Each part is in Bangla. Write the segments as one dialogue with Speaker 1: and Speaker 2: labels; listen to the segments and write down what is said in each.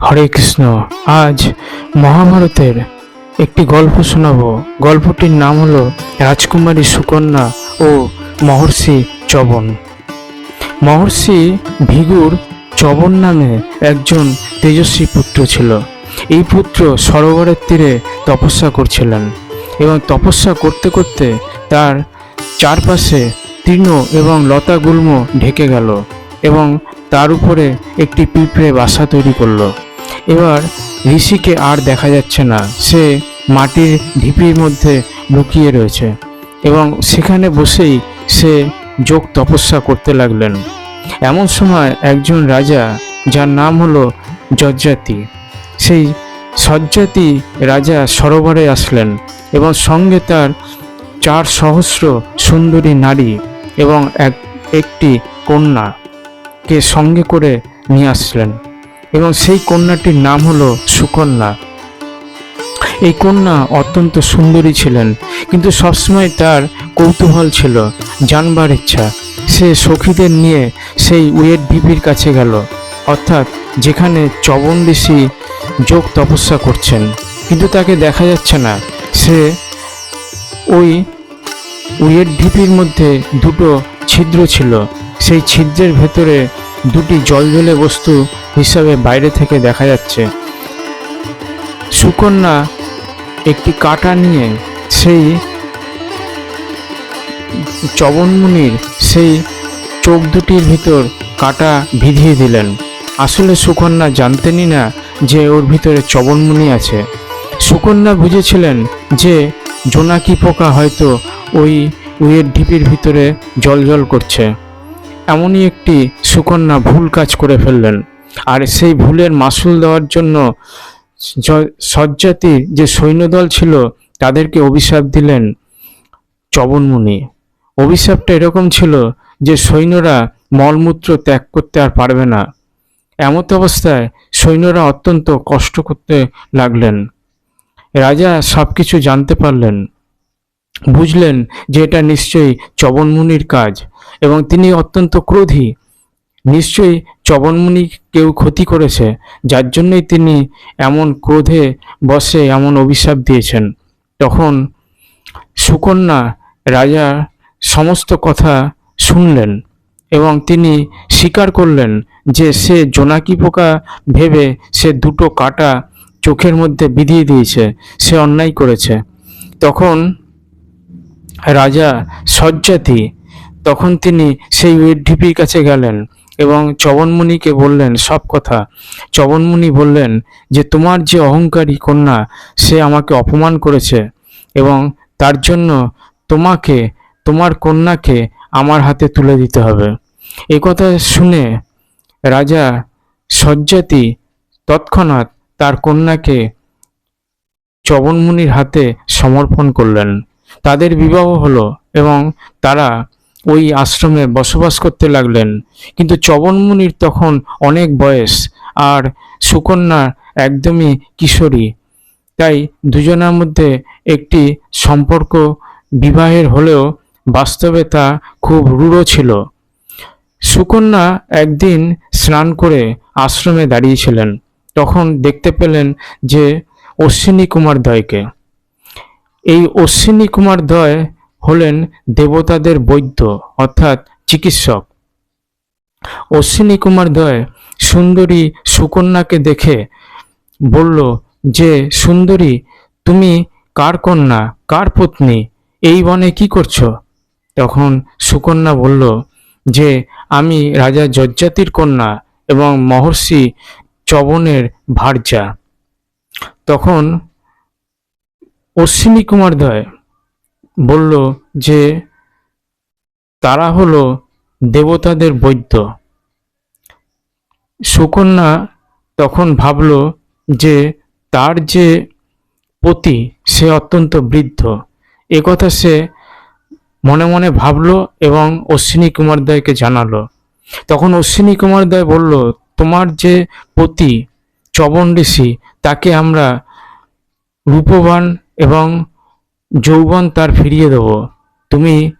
Speaker 1: হরে কৃষ্ণ, আজ মহাভারতের একটি গল্প শোনাবো। গল্পটির নাম হলো রাজকুমারী সুকন্যা ও মহর্ষি চবন। মহর্ষি ভিগুর চবন নামে একজন তেজস্বী পুত্র ছিল। এই পুত্র সরোবরের তীরে তপস্যা করছিলেন এবং তপস্যা করতে করতে তার চারপাশে তৃণ এবং লতা গুল্ম ঢেকে গেল এবং তার উপরে একটি পিঁপড়ে বাসা তৈরি করল। এবার ঋষিকে আর দেখা যাচ্ছে না। সে মাটির ঢিপির মধ্যে লুকিয়ে রয়েছে এবং সেখানে বসেই সে যোগ তপস্যা করতে লাগলেন। এমন সময় একজন রাজা, যার নাম হলো যজ্জাতি সেই সজ্জাতি রাজা সরোবরে আসলেন এবং সঙ্গে তার চার সহস্র সুন্দরী নারী এবং এক, একটি কন্যাকে সঙ্গে করে নিয়ে আসলেন। এবং সেই কন্যাটির নাম হলো সুকন্যা। এই কন্যা অত্যন্ত সুন্দরী ছিলেন, কিন্তু সবসময় তার কৌতূহল ছিল, জানবার ইচ্ছা। সে সখীদের নিয়ে সেই উয়ের ঢিপির কাছে গেল, অর্থাৎ যেখানে চবন ঋষি যোগ তপস্যা করছেন। কিন্তু তাকে দেখা যাচ্ছে না, সে ওই উয়ের ঢিপির মধ্যে দুটো ছিদ্র ছিল। সেই ছিদ্রের ভেতরে দুটি জলজলে বস্তু হিসাবে বাইরে থেকে দেখা যাচ্ছে। সুকন্যা একটি কাটা নিয়ে সেই চবনমুনির সেই চোখ দুটির ভিতর কাটা ভিধিয়ে দিলেন। আসলে সুকন্যা জানতেনই না যে ওর ভিতরে চবনমুনি আছে। সুকন্যা বুঝেছিলেন যে জোনাকি পোকা হয়তো ওই উইয়ের ঢিপির ভিতরে জল জল করছে। এমনই একটি সুকন্যা ভুল কাজ করে ফেললেন। আর সেই ভুলের মাসুল দেওয়ার জন্য সজ্জাতির যে সৈন্যদল ছিল, তাদেরকে অভিশাপ দিলেন চবনমুনি। অভিশাপটা এরকম ছিল যে সৈন্যরা মলমূত্র ত্যাগ করতে আর পারবে না। এমত অবস্থায় সৈন্যরা অত্যন্ত কষ্ট করতে লাগলেন। রাজা সব কিছু জানতে পারলেন। বুঝলেন যে এটা নিশ্চয়ই চবনমুনির কাজ এবং তিনি অত্যন্ত ক্রোধী। নিশ্চয়ই চবনমুনি কেউ ক্ষতি করেছে, যার জন্যই তিনি এমন ক্রোধে বসে এমন অভিশাপ দিয়েছেন। তখন সুকন্যা রাজা সমস্ত কথা শুনলেন এবং তিনি স্বীকার করলেন যে সে জোনাকি পোকা ভেবে সে দুটো কাটা চোখের মধ্যে বিধিয়ে দিয়েছে, সে অন্যায় করেছে। তখন রাজা সজ্জাতি, তখন তিনি সেই উইর ঢিপির কাছে গেলেন। এবং চবনমুনিকে বললেন, সব কথা। চবনমুনি বললেন যে, তোমার যে অহংকারী কন্যা, সে আমাকে অপমান করেছে এবং তার জন্য তোমাকে, তোমার কন্যাকে আমার হাতে তুলে দিতে হবে। এ কথা শুনে রাজা সজ্জাতি তৎক্ষণাৎ তার কন্যাকে চবনমুনির হাতে সমর্পণ করলেন। তাদের বিবাহ হলো এবং তারা ওই আশ্রমে বসবাস করতে লাগলেন। কিন্তু চবনমুনির তখন অনেক বয়স আর সুকন্যা একদমই কিশোরী। তাই দুজনের মধ্যে একটি সম্পর্ক বিবাহের হলেও বাস্তবে তা খুব রূঢ় ছিল। সুকন্যা একদিন স্নান করে আশ্রমে দাঁড়িয়েছিলেন। তখন দেখতে পেলেন যে অশ্বিনী কুমার দয়কে। এই অশ্বিনী কুমার দয় হলেন দেবতাদের বৈদ্য, অর্থাৎ চিকিৎসক। অশ্বিনী কুমার দয় সুন্দরী সুকন্যাকে দেখে বলল, যে সুন্দরী, তুমি কার কন্যা, কার পত্নী, এই বনে কি করছ? তখন সুকন্যা বলল, যে আমি রাজা যজ্জাতির কন্যা এবং মহর্ষি চবনের ভার্যা। তখন অশ্বিনী কুমার দয় বলল যে, তারা হলো দেবতাদের বৈদ্য। সুকন্যা তখন ভাবল যে, তার যে পতি, সে অত্যন্ত বৃদ্ধ। একথা সে মনে মনে ভাবলো এবং অশ্বিনী কুমার দয়কে জানালো। তখন অশ্বিনী কুমার দয় বলল, তোমার যে পতি, চবন ঋষি, তাকে আমরা রূপবান এবং যৌবন তার ফিরিয়ে দেব। তুমি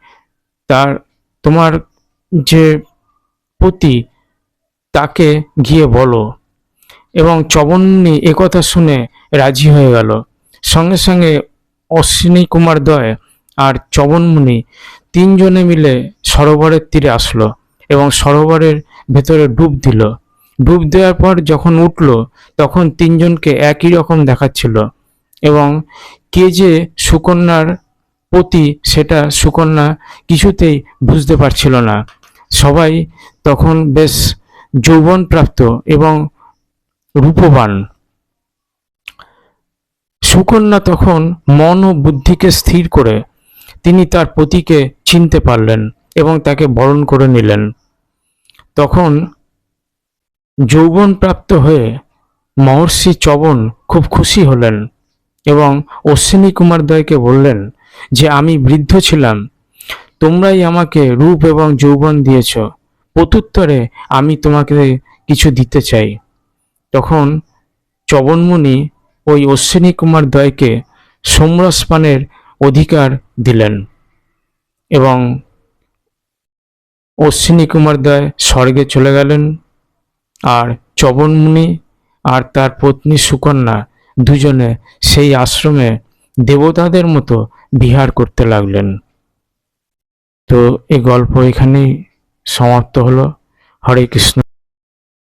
Speaker 1: তার, তোমার যে পতি, তাকে গিয়ে বলো। এবং চবনমুনি একথা শুনে রাজি হয়ে গেল। সঙ্গে সঙ্গে অশ্বিনী কুমার দয় আর চবনমুনি তিনজনে মিলে সরোবরের তীরে আসলো এবং সরোবরের ভেতরে ডুব দিল। ডুব দেওয়ার পর যখন উঠল, তখন তিনজনকে একই রকম দেখাচ্ছিল। এবং কে যে সুকন্যার পতি সেটা সুকন্যা কিছুতেই বুঝতে পারছিল না। সবাই তখন বেশ যৌবনপ্রাপ্ত এবং রূপবান। সুকন্যা তখন মন ও বুদ্ধিকে স্থির করে তিনি তার পতিকে চিনতে পারলেন এবং তাকে বরণ করে নিলেন। তখন যৌবনপ্রাপ্ত হয়ে মহর্ষি চবন খুব খুশি হলেন। এবং অশ্বিনী কুমার দয়কে বললেন যে, আমি বৃদ্ধ ছিলাম। তোমরাই আমাকে রূপ এবং যৌবন দিয়েছ। প্রত্যুত্তরে আমি তোমাকে কিছু দিতে চাই। তখন চবনমুনি ওই অশ্বিনী কুমার দয়কে সোমরস পানের অধিকার দিলেন এবং অশ্বিনী কুমার দয় স্বর্গে চলে গেলেন। আর চবনমুনি আর তার পত্নী সুকন্যা দুজনে সেই আশ্রমে দেবতাদের মতো বিহার করতে লাগলেন। তো এই গল্প এখানেই সমাপ্ত হলো। হরে কৃষ্ণ।